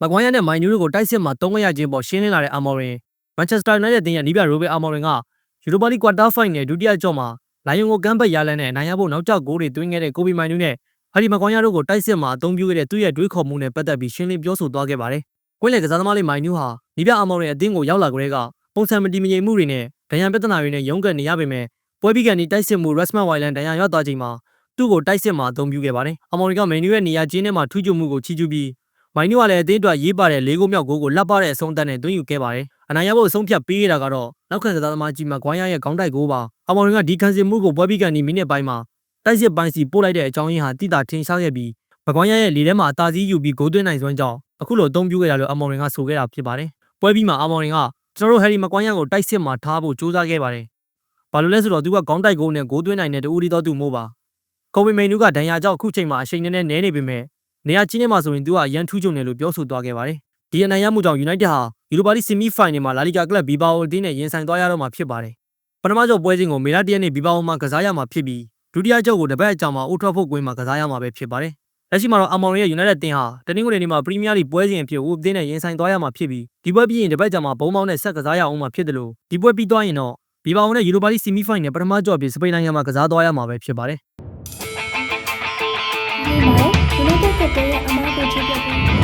မကွန်ရနဲ့မိုင်နူးတို့ကိုတိုက်စစ်မှာ၃ရချင်းပေါ်ရှင်းလင်းလာတဲ့အာမော်ရင်မန်ချက်စတာယူနိုက်တက်တင်းရဲ့နီးပြရိုဘယ်အာမော်ရင်ကယူရိုပါလိကွာတာဖိုင်နယ်ဒုတိယကြော့မှာလိုင်ယွန်ကိုကမ်းဘက်ရလန်းနဲ့နိုင်ရဖို့နောက်ကျဂိုးတွေသွင်းခဲ့တဲ့ကိုဘီမိုင်နူးနဲ့ဟာဒီမကွန်ရတို့ကိုတိုက်စစ်မှာအသုံးပြုခဲ့တဲ့သူ့ရဲ့တွေးခေါ်မှုနဲ့ပတ်သက်ပြီးရှင်းလင်းပြောဆိုသွားခဲ့ပါတယ်။ကွင်းလေကစားသမားလေးမိုင်နူးဟာနီးပြအာမော်ရင်အသင်းကိုရောက်လာကြတဲ့ကပုံစံမတီမငြိမ်မှုတွေနဲ့ဒဏ်ရာပြဿနာတွေနဲ့ရုန်းကန်နေရပေမဲ့ပွဲပြီးကန်ဒီတိုက်စစ်မှု Rasmus Wyland ဒဏ်ရာရသွားချိန်မှာသူ့ကိုတိုက်စစ်မှာအသုံးပြုခဲ့ပါတယ်။အာမော်ရီကမန်နူရဲ့နေရာကျင်းထဲမှာထူးချွန်မှုကိုချီးကျူးပြီး မိုင်နူကလည်းအသင်းအတွက်ရေးပါတဲ့၄ဂိုးမြောက်ဂိုးကိုလက်ပါတဲ့အဆုံးသတ်နဲ့သွင်းယူခဲ့ပါတယ်။အနိုင်ရဖို့အဆုံးဖြတ်ပေးရတာကတော့နောက်ခံကစားသမားကြီးမကွိုင်းရရဲ့ခေါင်းတိုက်ဂိုးပါ။အာမော်ရီကဒီခံစစ်မှုကိုပွဲပြီးကန်ဒီမိနစ်ပိုင်းမှာတိုက်စစ်ပိုင်းစီပို့လိုက်တဲ့အကြောင်းရင်းဟာတိတာထင်ရှားခဲ့ပြီးမကွိုင်းရရဲ့လေထဲမှာအသာစီးယူပြီးဂိုးသွင်းနိုင်စွမ်းကြောင့်အခုလိုအသုံးပြုခဲ့တာလို့အာမော်ရီကဆိုခဲ့တာဖြစ်ပါတယ်။ပွဲပြီးမှာအာမော်ရီကကျွန်တော်တို့ဟယ်ရီမကွိုင်းရကိုတိုက်စစ်မှာထားဖို့ကြိုးစားခဲ့ပါတယ်။ဘာလို့လဲဆိုတော့သူကခေါင်းတိုက်ဂိုးနဲ့ဂိုးသွင်းနိုင်တဲ့တူဦးဒီတော်သူမို့ပါ။ကိုဗီမိန်နူကဒဏ်ရာကြောင့်အခုချိန်မှာအချိန်နဲ့နဲနေပေမဲ့ နေရာချင်းထဲမှာဆိုရင်သူကအရန်ထူးချွန်တယ်လို့ပြောဆိုသွားခဲ့ပါတယ်။ဒီအနိုင်ရမှုကြောင့် United ဟာယူရိုပါလိဆီမီဖိုင်နယ်မှာလာလီဂါကလပ်ဘီဘာအိုအသင်းနဲ့ရင်ဆိုင်သွားရတော့မှာဖြစ်ပါတယ်။ပထမကြော့ပွဲစဉ်ကိုမေလ၁ရက်နေ့ဘီဘာအိုမှာကစားရမှာဖြစ်ပြီးဒုတိယကြော့ကိုတပတ်အကြာမှာအိုထရာဖို့ကွင်းမှာကစားရမှာပဲဖြစ်ပါတယ်။လက်ရှိမှာတော့အမော်ရီရဲ့ United တင်ဟာတနင်္ဂနွေနေ့မှာပရီးမီးယားလိပွဲစဉ်အဖြစ်ဝူအသင်းနဲ့ရင်ဆိုင်သွားရမှာဖြစ်ပြီးဒီပွဲပြီးရင်တပတ်ကြာမှာဘုံမောင်းနဲ့ဆက်ကစားရအောင်မှာဖြစ်တယ်လို့ဒီပွဲပြီးသွားရင်တော့ဘီဘာအိုနဲ့ယူရိုပါလိဆီမီဖိုင်နယ်ပထမကြော့အဖြစ်စပိန်နိုင်ငံမှာကစားသွားရမှာပဲဖြစ်ပါတယ်။ I'm gonna go check it out.